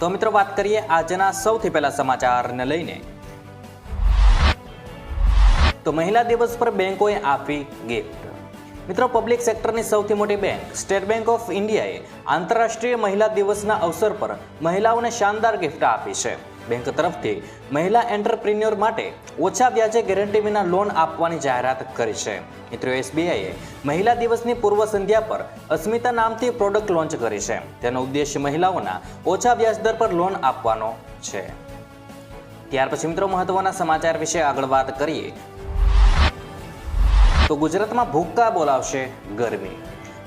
તો મિત્રો વાત કરીએ આજના સૌથી પહેલા સમાચારને લઈને. તો મહિલા દિવસ પર બેંકોએ આપી ગિફ્ટ. મિત્રો પબ્લિક સેક્ટરની સૌથી મોટી બેંક સ્ટેટ બેંક ઓફ ઇન્ડિયાએ આંતરરાષ્ટ્રીય મહિલા દિવસના અવસર પર મહિલાઓને શાનદાર ગિફ્ટ આપી છે. બેંક તરફથી મહિલા એન્ટરપ્રિન્યોર માટે ઓછા વ્યાજે ગેરંટી વિના લોન આપવાની જાહેરાત કરી છે. મિત્રો એસબીઆઈએ મહિલા દિવસની પૂર્વ સંધ્યા પર અસ્મિતા નામથી પ્રોડક્ટ લોન્ચ કરી છે. તેનો ઉદ્દેશ્ય મહિલાઓના ઓછા વ્યાજદર પર લોન આપવાનો છે. ત્યાર પછી મિત્રો, મહત્વના સમાચાર વિશે આગળ વાત કરીએ. તો ગુજરાતમાં ભૂક્કા બોલાવશે ગરમી.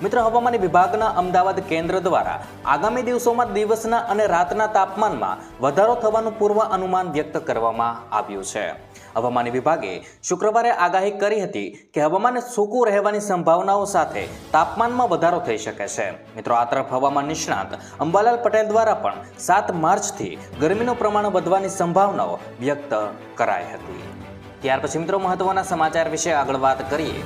મિત્રો, હવામાન વિભાગના અમદાવાદ કેન્દ્ર દ્વારા આગામી દિવસોમાં દિવસના અને રાતના તાપમાનમાં વધારો થવાનું પૂર્વ અનુમાન વ્યક્ત કરવામાં આવ્યું છે. હવામાન વિભાગે શુક્રવારે આગાહી કરી હતી કે હવામાન સૂકું રહેવાની સંભાવનાઓ સાથે તાપમાનમાં વધારો થઈ શકે છે. મિત્રો, આ તરફ હવામાન નિષ્ણાત અંબાલાલ પટેલ દ્વારા પણ સાત માર્ચથી ગરમીનું પ્રમાણ વધવાની સંભાવનાઓ વ્યક્ત કરાઈ હતી. ત્યાર પછી મિત્રો, મહત્વના સમાચાર વિશે આગળ વાત કરીએ.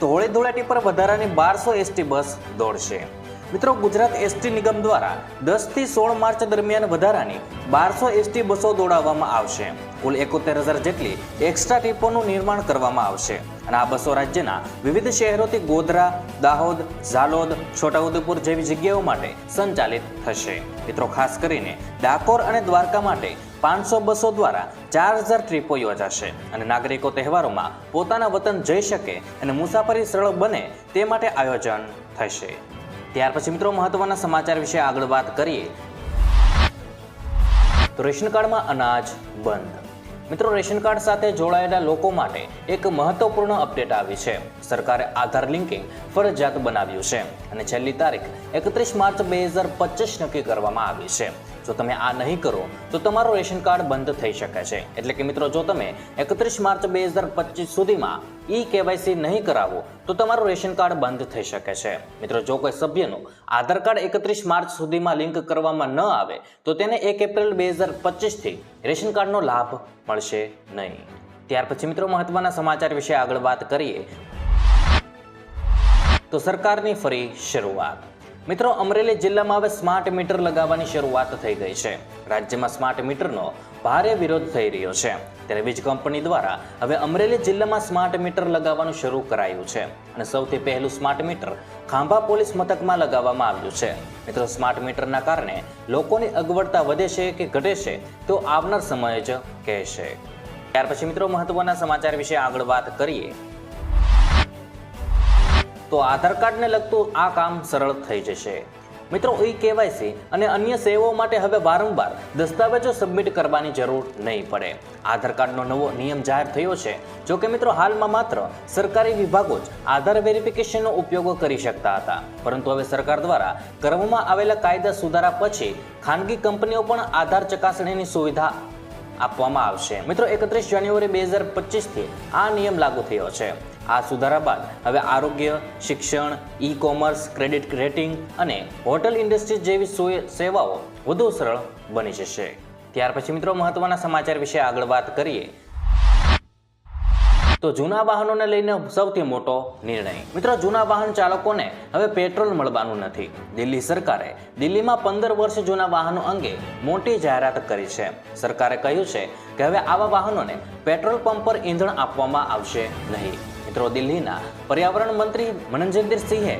તો હોળી ધૂળેટી પર વધારાની બારસો એસટી બસ દોડશે. મિત્રો, ગુજરાત એસટી નિગમ દ્વારા દસથી સોળ માર્ચ દરમિયાન વધારાની બારસો એસટી બસો દોડાવવામાં આવશે. કુલ એકોતેર હજાર જેટલી એક્સ્ટ્રા ટીપોનું નિર્માણ કરવામાં આવશે. અને આ બસો રાજ્યના વિવિધ શહેરોથી ગોધરા, દાહોદ, ઝાલોદ, છોટાઉદેપુર જેવી જગ્યાઓ માટે સંચાલિત થશે. મિત્રો, ખાસ કરીને ડાકોર અને દ્વારકા માટે પાંચસો બસો દ્વારા ચાર હજાર ટ્રીપો યોજાશે. અને નાગરિકો તહેવારોમાં પોતાના વતન જઈ શકે અને મુસાફરી સરળ બને તે માટે આયોજન થશે. ત્યાર પછી મિત્રો મહત્વના સમાચાર વિશે આગળ વાત કરીએ. તો રેશન કાર્ડમાં અનાજ બંધ. મિત્રો, રેશન કાર્ડ સાથે જોડાયેલા લોકો માટે એક મહત્વપૂર્ણ અપડેટ આવી છે. સરકારે આધાર લિંકિંગ ફરજિયાત બનાવ્યું છે અને છેલ્લી તારીખ એકત્રીસ માર્ચ બે હજાર પચીસ નક્કી કરવામાં આવી છે. જો તમે આ નહીં કરો, તો તમારું રેશન કાર્ડ બંધ થઈ શકે છે. એટલે કે મિત્રો, જો તમે એકત્રીસ માર્ચ બે હજાર પચીસ સુધીમાં ઈ કેવાયસી નહીં કરાવો, તો તમારું રેશન કાર્ડ બંધ થઈ શકે છે. મિત્રો, જો કોઈ સભ્યનું આધાર કાર્ડ એકત્રીસ માર્ચ સુધીમાં લિંક કરવામાં ન આવે, તો તેને એક એપ્રિલ બે હજાર પચીસથી રેશન કાર્ડનો લાભ મળશે નહીં. ત્યાર પછી મિત્રો, મહત્વના સમાચાર વિશે આગળ વાત કરીએ. તો સરકારની ફરી શરૂઆત. મિત્રો, અમરેલી જિલ્લામાં હવે સ્માર્ટ મીટર લગાવવાની શરૂઆત થઈ ગઈ છે. રાજ્યમાં સ્માર્ટ મીટરનો ભારે વિરોધ થઈ રહ્યો છે. ત્યારે વીજ કંપની દ્વારા હવે અમરેલી જિલ્લામાં સ્માર્ટ મીટર લગાવવાનું શરૂ કરાયું છે. અને સૌથી પહેલું સ્માર્ટ મીટર ખાંભા પોલીસ મથકમાં લગાવવામાં આવ્યું છે. મિત્રો, સ્માર્ટ મીટરના કારણે લોકોની અગવડતા વધે છે કે ઘટે છે, તો આવનાર સમય જ કહેશે ત્યાર પછી મિત્રો, મહત્વના સમાચાર વિશે આગળ વાત કરીએ. તો આધાર કાર્ડને લગતું આ કામ સરળ થઈ જશે. મિત્રો, ઈ કેવાયસી અને અન્ય સેવાઓ માટે હવે વારંવાર દસ્તાવેજો સબમિટ કરવાની જરૂર નહીં પડે. આધાર કાર્ડનો નવો નિયમ જાહેર થયો છે. જો કે મિત્રો, હાલમાં માત્ર સરકારી વિભાગો જ આધાર વેરિફિકેશનનો ઉપયોગ કરી શકતા હતા. પરંતુ હવે સરકાર દ્વારા કરવામાં આવેલા કાયદા સુધારા પછી ખાનગી કંપનીઓ પણ આધાર ચકાસણીની સુવિધા આપવામાં આવશે. મિત્રો, એકત્રીસ જાન્યુઆરી બે હજાર પચીસથી આ નિયમ લાગુ થયો છે. આ સુધારા બાદ હવે આરોગ્ય, શિક્ષણ ઈ કોમર્સ ક્રેડિટ રેટિંગ અને હોટલ ઇન્ડસ્ટ્રી જેવી સેવાઓ વધુ સરળ બની જશે. ત્યાર પછી મિત્રો મહત્વના સમાચાર વિશે આગળ વાત કરીએ. તો જૂના વાહનોને લઈને સૌથી મોટો નિર્ણય. મિત્રો, જૂના વાહન ચાલકોને હવે પેટ્રોલ મળવાનું નથી. દિલ્હી સરકારે દિલ્હીમાં પંદર વર્ષ જૂના વાહનો અંગે મોટી જાહેરાત કરી છે. સરકારે કહ્યું છે કે હવે આવા વાહનોને પેટ્રોલ પંપ પર ઈંધણ આપવામાં આવશે નહીં. મિત્રો, દિલ્હીના પર્યાવરણ મંત્રી મનજીન્દર સિંહે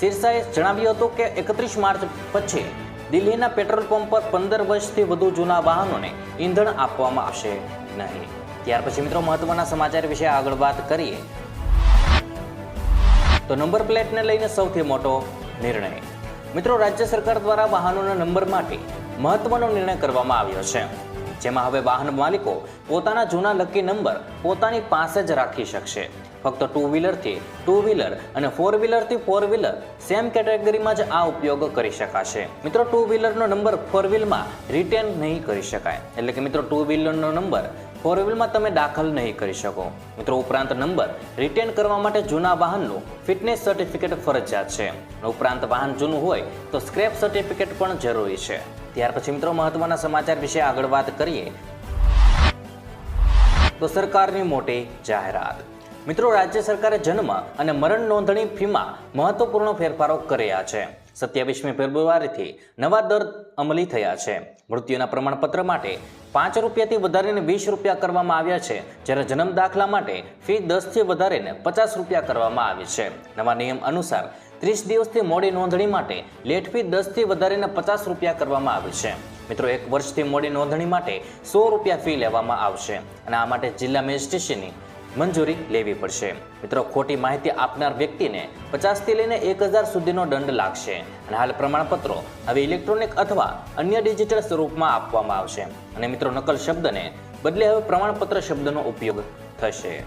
સિરસાએ જણાવ્યું હતું કે એકત્રીસ માર્ચ પછી દિલ્હીના પેટ્રોલ પંપ પર પંદર વર્ષથી વધુ જૂના વાહનોને ઈંધણ આપવામાં આવશે નહીં. ત્યાર પછી મિત્રો, મહત્વના સમાચાર વિશે આગળ વાત કરીએ. તો નંબર પ્લેટને લઈને સૌથી મોટો નિર્ણય. મિત્રો, રાજ્ય સરકાર દ્વારા વાહનોના નંબર માટે મહત્વનો નિર્ણય કરવામાં આવ્યો છે. જેમાં હવે વાહન માલિકો પોતાના જૂના લકી નંબર પોતાની પાસે જ રાખી શકશે. ફક્ત ટુ વ્હીલરથી ટુ વ્હીલર અને ફોર વ્હીલરથી ફોર વ્હીલર સેમ કેટેગરીમાં જ આ ઉપયોગ કરી શકાશે. મિત્રો ટુ વ્હીલરનો નંબર ફોર વ્હીલમાં રિટેન નહીં કરી શકાય. એટલે કે મિત્રો ટુ વ્હીલરનો નંબર ફોર વ્હીલમાં તમે દાખલ નહીં કરી શકો. મિત્રો, ઉપરાંત નંબર રિટેન કરવા માટે જૂના વાહનનું ફિટનેસ સર્ટિફિકેટ ફરજિયાત છે. ઉપરાંત વાહન જૂનું હોય તો સ્ક્રેપ સર્ટિફિકેટ પણ જરૂરી છે. ત્યાર પછી મિત્રો, મહત્વના સમાચાર વિશે આગળ વાત કરીએ. તો સરકારની મોટી જાહેરાત. મિત્રો, રાજ્ય સરકારે જન્મ અને મરણ નોંધણી ફીમાં મહત્વપૂર્ણ ફેરફારો કર્યા છે. સત્યાવીસમી ફેબ્રુઆરીથી નવા દર અમલી થયા છે. મૃત્યુના પ્રમાણપત્ર માટે પાંચ રૂપિયાથી વધારીને વીસ રૂપિયા કરવામાં આવ્યા છે. જ્યારે જન્મ દાખલા માટે ફી દસથી વધારીને પચાસ રૂપિયા કરવામાં આવી છે. નવા નિયમ અનુસાર ત્રીસ દિવસથી મોડી નોંધણી માટે લેટ ફી દસથી વધારીને પચાસ રૂપિયા કરવામાં આવી છે. મિત્રો, એક વર્ષથી મોડી નોંધણી માટે સો રૂપિયા ફી લેવામાં આવશે. અને આ માટે જિલ્લા મેજિસ્ટ્રેશનની મંજૂરી લેવી પડશે. મિત્રો, ખોટી માહિતી આપનાર વ્યક્તિને પચાસથી લઈને એક હજાર સુધીનો દંડ લાગશે અને હાલ પ્રમાણપત્રો હવે ઇલેક્ટ્રોનિક અથવા અન્ય ડિજિટલ સ્વરૂપમાં આપવામાં આવશે. અને મિત્રો, નકલ શબ્દને બદલે હવે પ્રમાણપત્ર શબ્દનો ઉપયોગ થશે.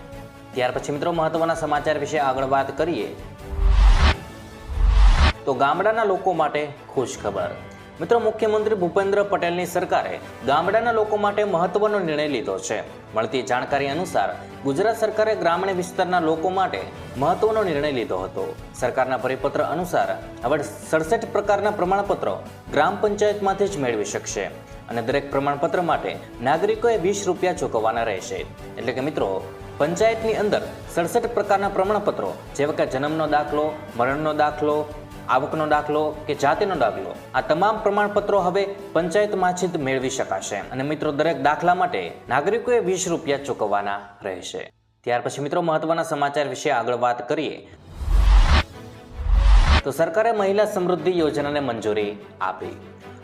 ત્યાર પછી મિત્રો, મહત્વના સમાચાર વિશે આગળ વાત કરીએ. તો ગામડાના લોકો માટે ખુશ ખબર મિત્રો, મુખ્યમંત્રી ભૂપેન્દ્ર પટેલની સરકારે ગામડાના લોકો માટે મહત્વનો નિર્ણય લીધો છે. મળતી જાણકારી અનુસાર ગુજરાત સરકારે ગ્રામીણ વિસ્તારના લોકો માટે મહત્વનો નિર્ણય લીધો હતો. સરકારના પરિપત્ર અનુસાર હવે સડસઠ પ્રકારના પ્રમાણપત્રો ગ્રામ પંચાયતમાંથી જ મેળવી શકશે અને દરેક પ્રમાણપત્ર માટે નાગરિકોએ વીસ રૂપિયા ચૂકવવાના રહેશે. એટલે કે મિત્રો, પંચાયતની અંદર સડસઠ પ્રકારના પ્રમાણપત્રો, જેવા કે જન્મનો દાખલો, મરણનો દાખલો આવકનો દાખલો કે જાતિનો દાખલો? આ તમામ પ્રમાણપત્રો હવે પંચાયતમાંથી જ મેળવી શકાશે. અને મિત્રો, દરેક દાખલા માટે નાગરિકોએ વીસ રૂપિયા ચૂકવવાના રહેશે. ત્યાર પછી મિત્રો, મહત્વના સમાચાર વિશે આગળ વાત કરીએ. તો સરકારે મહિલા સમૃદ્ધિ યોજનાને મંજૂરી આપી.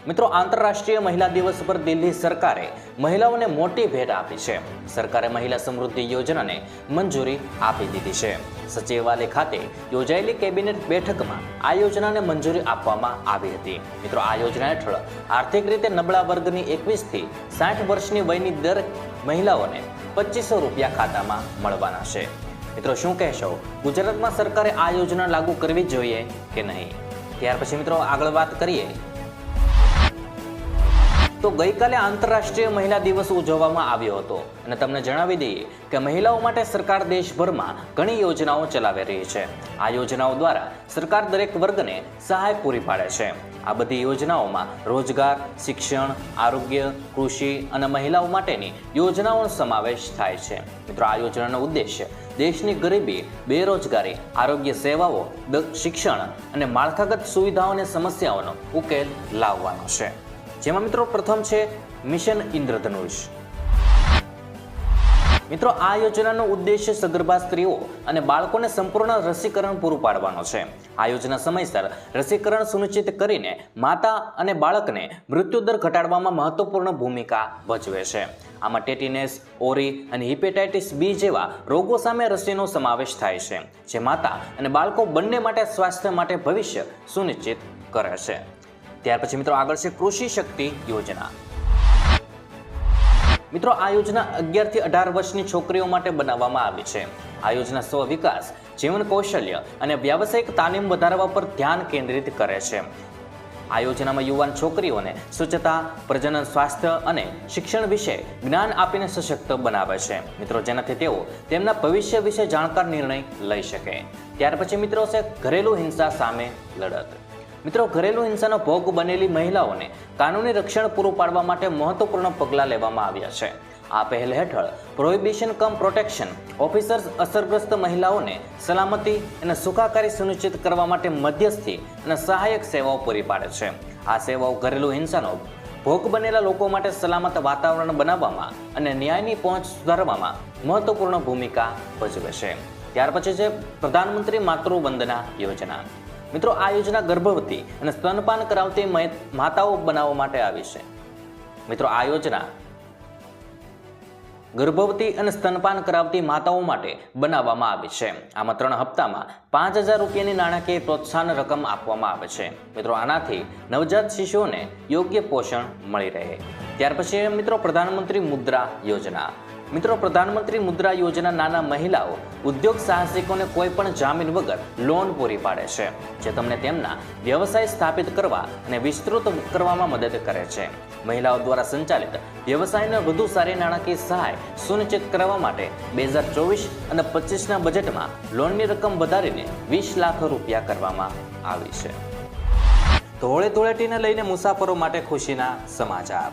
મિત્રો, આંતરરાષ્ટ્રીય મહિલા દિવસ પર દિલ્હી સરકારે મહિલાઓને મોટી ભેટ આપી છે. સરકારે મહિલા સમૃદ્ધિ યોજનાને મંજૂરી આપી દીધી છે. સચિવાલય ખાતે યોજાયેલી કેબિનેટ બેઠકમાં આ યોજનાને મંજૂરી આપવામાં આવી હતી. મિત્રો, આ યોજના હેઠળ આર્થિક રીતે નબળા વર્ગની એકવીસથી સાઠ વર્ષની વયની દરેક મહિલાઓને પચીસો રૂપિયા ખાતામાં મળવાના છે. મિત્રો, શું કહેશો? ગુજરાતમાં સરકારે આ યોજના લાગુ કરવી જોઈએ કે નહીં? ત્યાર પછી મિત્રો, આગળ વાત કરીએ તો ગઈકાલે આંતરરાષ્ટ્રીય મહિલા દિવસ ઉજવવામાં આવ્યો હતો. અને તમને જણાવી દઈએ કે મહિલાઓ માટે સરકાર દેશભરમાં ઘણી યોજનાઓ ચલાવી રહી છે. આ યોજનાઓ દ્વારા સરકાર દરેક વર્ગને સહાય પૂરી પાડે છે. આ બધી યોજનાઓમાં રોજગાર, શિક્ષણ, આરોગ્ય, કૃષિ અને મહિલાઓ માટેની યોજનાઓનો સમાવેશ થાય છે. મિત્રો, આ યોજનાનો ઉદ્દેશ્ય દેશની ગરીબી, બેરોજગારી, આરોગ્ય સેવાઓ શિક્ષણ અને માળખાગત સુવિધાઓ અને સમસ્યાઓનો ઉકેલ લાવવાનો છે. જેમાં મિત્રો પ્રથમ છે મિશન ઇન્દ્રધનુષ. મિત્રો, આ યોજનાનો ઉદ્દેશ્ય સગર્ભા સ્ત્રીઓ અને બાળકોને સંપૂર્ણ રસીકરણ પૂરું પાડવાનો છે. આ યોજના સમયસર રસીકરણ સુનિશ્ચિત કરીને માતા અને બાળકને મૃત્યુદર ઘટાડવામાં મહત્વપૂર્ણ ભૂમિકા ભજવે છે. આમાં ટેટીનેસ, ઓરી અને હિપેટાઇટિસ બી જેવા રોગો સામે રસીનો સમાવેશ થાય છે, જે માતા અને બાળકો બંને માટે સ્વાસ્થ્ય માટે ભવિષ્ય સુનિશ્ચિત કરે છે. ત્યાર પછી મિત્રો આગળ છે કૃષિ શક્તિ યોજના. મિત્રો આ યોજના અગિયારથી અઢાર વર્ષની છોકરીઓ માટે બનાવવામાં આવી છે. આ યોજના સ્વ વિકાસ, જીવન કૌશલ્ય અને વ્યાવસાયિક તાલીમ વધારવા પર ધ્યાન કેન્દ્રિત કરે છે. આ યોજનામાં યુવાન છોકરીઓને સ્વચ્છતા, પ્રજનન, સ્વાસ્થ્ય અને શિક્ષણ વિશે જ્ઞાન આપીને સશક્ત બનાવે છે. મિત્રો જેનાથી તેઓ તેમના ભવિષ્ય વિશે જાણકાર નિર્ણય લઈ શકે. ત્યાર પછી મિત્રો છે ઘરેલુ હિંસા સામે લડત. મિત્રો, ઘરેલુ હિંસાનો ભોગ બનેલી મહિલાઓને કાનૂની રક્ષણ પૂરું પાડવા માટે મહત્વપૂર્ણ પગલાં લેવામાં આવ્યા છે. આ પહેલ હેઠળ પ્રોહિબિશન કમ પ્રોટેક્શન ઓફિસર્સ અસરગ્રસ્ત મહિલાઓને સલામતી અને સુખાકારી સુનિશ્ચિત કરવા માટે મધ્યસ્થી અને સહાયક સેવાઓ પૂરી પાડે છે. આ સેવાઓ ઘરેલુ હિંસાનો ભોગ બનેલા લોકો માટે સલામત વાતાવરણ બનાવવામાં અને ન્યાયની પહોંચ સુધારવામાં મહત્વપૂર્ણ ભૂમિકા ભજવે છે. ત્યાર પછી છે પ્રધાનમંત્રી માતૃ વંદના યોજના. મિત્રો, આ યોજના ગર્ભવતી અને સ્તનપાન કરાવતી માતાઓ બનાવવા માટે આવી છે. મિત્રો, આ યોજના ગર્ભવતી અને સ્તનપાન કરાવતી માતાઓ માટે બનાવવામાં આવી છે. આમાં ત્રણ હપ્તામાં પાંચ હજાર રૂપિયાની નાણાકીય પ્રોત્સાહન રકમ આપવામાં આવે છે. મિત્રો, આનાથી નવજાત શિશુઓને યોગ્ય પોષણ મળી રહે. ત્યાર પછી મિત્રો, પ્રધાનમંત્રી મુદ્રા યોજના. મિત્રો, પ્રધાનમંત્રી મુદ્રા યોજના નાના મહિલાઓ ઉદ્યોગ સાહસિકોને કોઈ પણ જામીન વગર લોન પૂરી પાડે છે, જે તમને તેમના વ્યવસાય સ્થાપિત કરવા અને વિસ્તૃત કરવામાં મદદ કરે છે. મહિલાઓ દ્વારા સંચાલિત વ્યવસાયને વધુ સારી નાણાકીય સહાય સુનિશ્ચિત કરવા માટે બે હજાર ચોવીસ અને પચીસના બજેટમાં લોનની રકમ વધારીને વીસ લાખ રૂપિયા કરવામાં આવી છે. ધોળે ધૂળેટીને લઈને મુસાફરો માટે ખુશીના સમાચાર.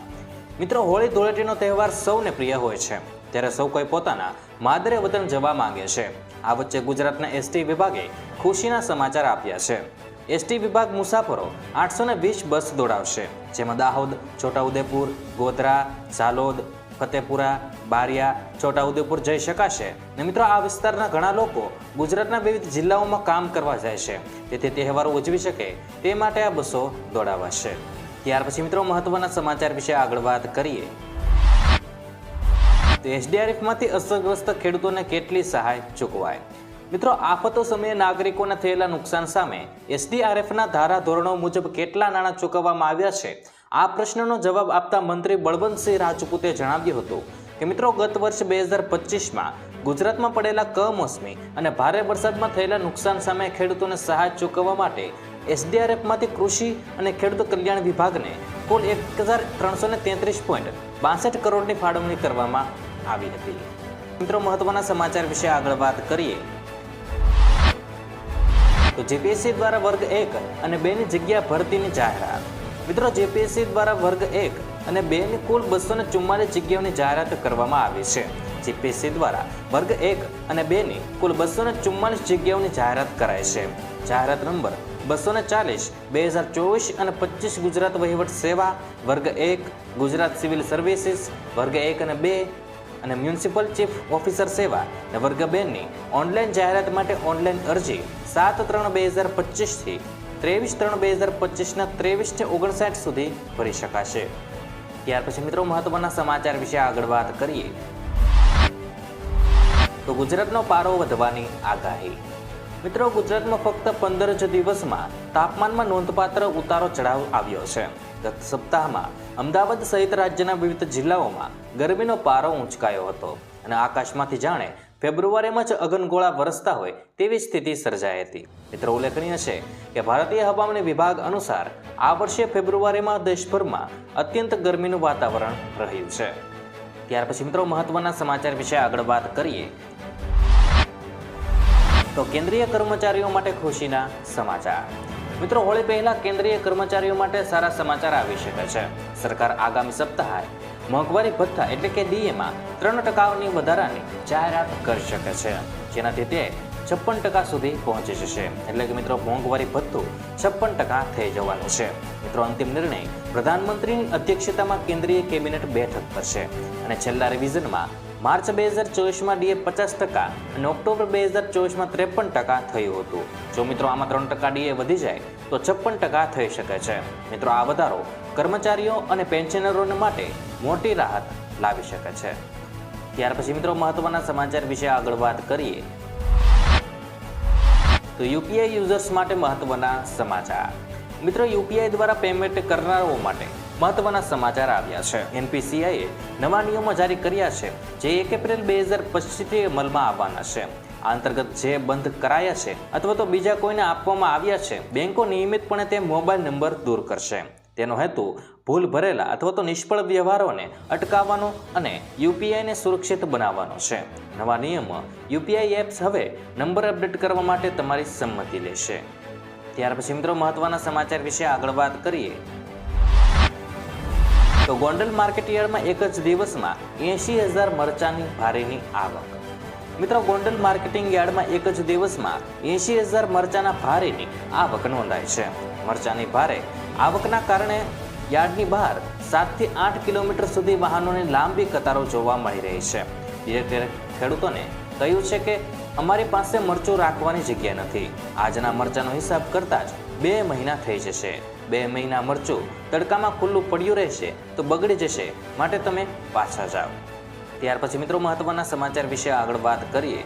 મિત્રો, હોળી ધૂળેટીનો તહેવાર સૌને પ્રિય હોય છે. ત્યારે સૌ કોઈ પોતાના માદરે વતન જવા માંગે છે. આ વચ્ચે ગુજરાતના એસટી વિભાગે ખુશીના સમાચાર આપ્યા છે. એસટી વિભાગ મુસાફરો આઠસો વીસ બસ દોડાવશે, જેમાં દાહોદ, છોટાઉદેપુર, ગોધરા, ઝાલોદ, ફતેપુરા, બારિયા, છોટાઉદેપુર જઈ શકાશે. ને મિત્રો, આ વિસ્તારના ઘણા લોકો ગુજરાતના વિવિધ જિલ્લાઓમાં કામ કરવા જાય છે. તેથી તહેવારો ઉજવી શકે તે માટે આ બસો દોડાવાશે. ત્યાર પછી મિત્રો, મહત્વના સમાચાર વિશે આગળ વાત કરીએ. તો એસડીઆરએફમાંથી અસરગ્રસ્ત ખેડૂતોને કેટલી સહાય ચૂકવાય? મિત્રો, આફતો સમયે નાગરિકોને થયેલા નુકસાન સામે એસડીઆરએફના ધારાધોરણો મુજબ કેટલા નાણાં ચૂકવવામાં આવ્યા છે? આ પ્રશ્નનો જવાબ આપતા મંત્રી બળવંતસિંહ રાજપૂતે જણાવ્યું હતું કે, મિત્રો, ગત વર્ષ બે હજાર પચીસમાં ગુજરાતમાં પડેલા કમોસમી અને ભારે વરસાદમાં થયેલા નુકસાન સામે ખેડૂતોને સહાય ચૂકવવા માટે એસડીઆરએફમાંથી કૃષિ અને ખેડૂત કલ્યાણ વિભાગને કુલ એક હજાર ત્રણસો ને તેત્રીસ પોઈન્ટ બાસઠ કરોડની ફાળવણી કરવામાં આવી હતી મિત્રો, મહત્વના સમાચાર વિશે આગળ વાત કરીએ. તો જેપીએસસી દ્વારા વર્ગ એક અને બે ની જગ્યા ભરતીની જાહેરાત. મિત્રો, જેપીએસસી દ્વારા વર્ગ એક અને બે ની કુલ બસો ને ચુમ્માલીસ જગ્યાઓની જાહેરાત કરવામાં આવી છે. જીપીએસસી દ્વારા વર્ગ એક અને બે ની કુલ બસો ને ચુમ્માલીસ જગ્યાઓની જાહેરાત કરાઈ છે. જાહેરાત નંબર બસો ને ચાલીસ, બે હજાર ચોવીસ અને પચીસ ગુજરાત વહીવટ સેવા, વર્ગ એક ગુજરાત સિવિલ સર્વિસીસ, વર્ગ એક અને બે અને મ્યુનિસિપલ ચીફ ઓફિસર સેવા અને વર્ગ બેની ઓનલાઈન જાહેરાત માટે ઓનલાઈન અરજી સાત ત્રણ બે હજાર પચીસથી ત્રેવીસ ત્રણ બે હજાર પચીસના ત્રેવીસથી ઓગણસાઠ સુધી ભરી શકાશે. ત્યાર પછી મિત્રો મહત્વના સમાચાર વિશે આગળ વાત કરીએ. તો ગુજરાતનો પારો વધવાની આગાહી. મિત્રો ગુજરાતમાં ફક્ત પંદર જ દિવસમાં તાપમાનમાં નોંધપાત્ર ઉતારો ચઢાવ આવ્યો છે. ગત સપ્તાહમાં અમદાવાદ સહિત રાજ્યના વિવિધ જિલ્લાઓમાં ગરમીનો પારો ઊંચકાયો હતો અને આકાશમાંથી જાણે ફેબ્રુઆરીમાં જ અગનગોળા વરસતા હોય તેવી સ્થિતિ સર્જાઈ હતી. મિત્રો, ઉલ્લેખનીય છે કે ભારતીય હવામાન વિભાગ અનુસાર આ વર્ષે ફેબ્રુઆરીમાં દેશભરમાં અત્યંત ગરમીનું વાતાવરણ રહ્યું છે. ત્યાર પછી મિત્રો, મહત્વના સમાચાર વિશે આગળ વાત કરીએ. તો કેન્દ્રીય કર્મચારીઓ માટે ખુશીના સમાચાર. મિત્રો, હોળી પહેલા કેન્દ્રીય કર્મચારીઓ માટે સારા સમાચાર આવી શકે છે. સરકાર આગામી સપ્તાહે મોંઘવારી ભથ્થા એટલે કે ડીએમાં ત્રણ ટકાની વધારાની જાહેરાત કરી શકે છે. જેનાથી તે છપ્પન ટકા સુધી પહોંચી જશે. એટલે કે મિત્રો, મોંઘવારી ભથ્થું છપ્પન ટકા થઈ જવાનું છે. મિત્રો, અંતિમ નિર્ણય પ્રધાનમંત્રીની અધ્યક્ષતામાં કેન્દ્રીય કેબિનેટ બેઠક કરશે. અને છેલ્લા રિવિઝનમાં માર્ચ બે હજાર ચોવીસમાં ડીએ પચાસ ટકા અને ઓક્ટોબર બે હજાર ચોવીસમાં ત્રેપન ટકા થયું હતું. જો મિત્રો, આમાં ત્રણ ટકા ડીએ વધી જાય, તો છપ્પન ટકા થઈ શકે છે. મિત્રો, આ વધારો કર્મચારીઓ અને પેન્શનરોને માટે મોટી રાહત લાવી શકે છે. ત્યાર પછી મિત્રો મહત્વના સમાચાર વિશે આગળ વાત કરીએ. તો યુપીઆઈ યુઝર્સ માટે મહત્વના સમાચાર. મિત્રો યુપીઆઈ દ્વારા પેમેન્ટ કરનારાઓ માટે મહત્વના સમાચાર આવ્યા છે. એનપીસીઆઈએ નવા નિયમો જારી કર્યા છે, જે એક એપ્રિલ બે હજાર પચીસથી અમલમાં આવવાના છે. આ અંતર્ગત જે બંધ કરાયા છે અથવા તો બીજા કોઈને આપવામાં આવ્યા છે, બેંકો નિયમિતપણે તે મોબાઈલ નંબર દૂર કરશે. તેનો હેતુ ભૂલ ભરેલા અથવા તો નિષ્ફળ વ્યવહારોને અટકાવવાનો અને યુપીઆઈને સુરક્ષિત બનાવવાનો છે. નવા નિયમો યુપીઆઈ એપ્સ હવે નંબર અપડેટ કરવા માટે તમારી સંમતિ લેશે. ત્યાર પછી મિત્રો મહત્વના સમાચાર વિશે આગળ વાત કરીએ. તો ગોંડલ માર્કેટ યાર્ડમાં એક જ દિવસમાં એંશી હજાર મરચાની ભારેની આવક. મિત્રો ગોંડલ માર્કેટિંગ યાર્ડમાં એક જ દિવસમાં એંશી હજાર મરચાના ભારેની આવક નોંધાય છે. મરચાની ભારે આવકના કારણે યાર્ડની બહાર સાતથી આઠ કિલોમીટર સુધી વાહનોની લાંબી કતારો જોવા મળી રહી છે. ડિરેક્ટરે ખેડૂતોને કહ્યું છે કે અમારી પાસે મરચું રાખવાની જગ્યા નથી. આજના મરચાનો હિસાબ કરતાં જ બે મહિના થઈ જશે. બે મહિના મરચું તડકામાં ખુલ્લું પડ્યું રહેશે તો બગડી જશે. માટે તમે પાછા જાઓ. ત્યાર પછી મિત્રો મહત્વના સમાચાર વિશે આગળ વાત કરીએ.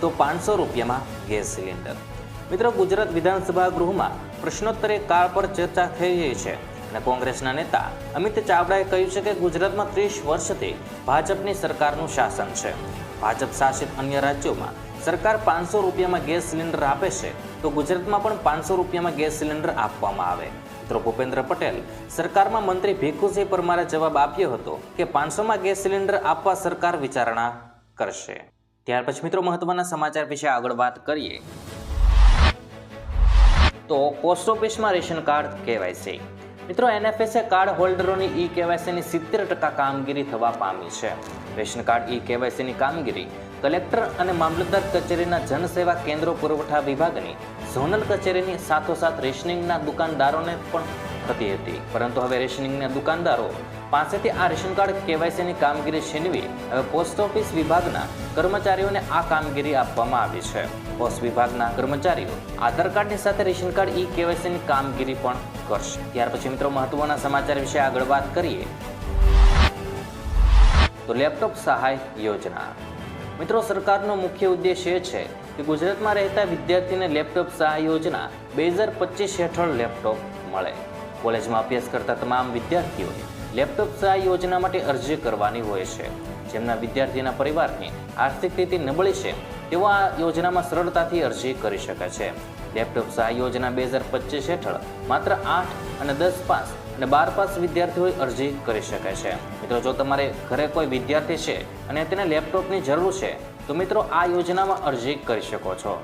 તો પાંચસો રૂપિયામાં ગેસ સિલિન્ડર. મિત્રો ગુજરાત વિધાનસભા ગૃહમાં પ્રશ્નોત્તરી કાળ પર ચર્ચા થઈ રહી છે. અને કોંગ્રેસના નેતા અમિત ચાવડાએ કહ્યું છે કે ગુજરાતમાં ત્રીસ વર્ષથી ભાજપની સરકારનું શાસન છે. ભાજપ શાસિત અન્ય રાજ્યોમાં સરકાર પાંચસો રૂપિયામાં ગેસ સિલિન્ડર આપે છે, તો ગુજરાતમાં પણ પાંચસો રૂપિયામાં ગેસ સિલિન્ડર આપવામાં આવે. મિત્રો, ભૂપેન્દ્ર પટેલ સરકારમાં મંત્રી ભીખુસિંહ પરમારે જવાબ આપ્યો હતો કે પાંચસોમાં ગેસ સિલિન્ડર આપવા સરકાર વિચારણા કરશે. ત્યાર પછી મિત્રો, મહત્વના સમાચાર વિશે આગળ વાત કરીએ. તો પોસ્ટ ઓફિસમાં રેશન કાર્ડ કેવાયસી. મિત્રો એનએફએસએ કાર્ડ હોલ્ડરોની ઈ કેવાયસીની સિત્તેર ટકા કામગીરી થવા પામી છે. રેશન કાર્ડ ઈ કેવાયસીની કામગીરી કલેક્ટર અને મામલતદાર કચેરીના જનસેવા કેન્દ્રો પુરવઠા વિભાગની ઝોનલ કચેરીની સાથોસાથ રેશનિંગના દુકાનદારોને પણ થતી હતી. પરંતુ હવે રેશનિંગના દુકાનદારો પાસેથી આ રેશન કાર્ડ કેવાયસીની કામગીરી છીનવી હવે પોસ્ટ ઓફિસ વિભાગના કર્મચારીઓને આ કામગીરી આપવામાં આવી છે. પોસ્ટ વિભાગના કર્મચારીઓ આધાર કાર્ડની સાથે રેશન કાર્ડ ઈ કેવાયસીની કામગીરી પણ કરશે. ત્યાર પછી મિત્રો મહત્વના સમાચાર વિશે આગળ વાત કરીએ. તો લેપટોપ સહાય યોજના. મિત્રો સરકારનો મુખ્ય ઉદ્દેશ એ છે કે ગુજરાતમાં રહેતા વિદ્યાર્થીને લેપટોપ સહાય યોજના બે હજાર પચીસ હેઠળ લેપટોપ મળે. કોલેજમાં અભ્યાસ કરતા તમામ વિદ્યાર્થીઓએ લેપટોપ સહાય યોજના માટે અરજી કરવાની હોય છે. જેમના વિદ્યાર્થીના પરિવારની આર્થિક સ્થિતિ નબળી છે, તેઓ આ યોજનામાં સરળતાથી અરજી કરી શકે છે. લેપટોપ સહાય યોજના બે હજાર પચીસ હેઠળ માત્ર આઠ અને દસ પાસ અને બાર પાસ વિદ્યાર્થીઓએ અરજી કરી શકે છે. મિત્રો, જો તમારે ઘરે કોઈ વિદ્યાર્થી છે અને તેને લેપટોપની જરૂર છે, તો મિત્રો આ યોજનામાં અરજી કરી શકો છો.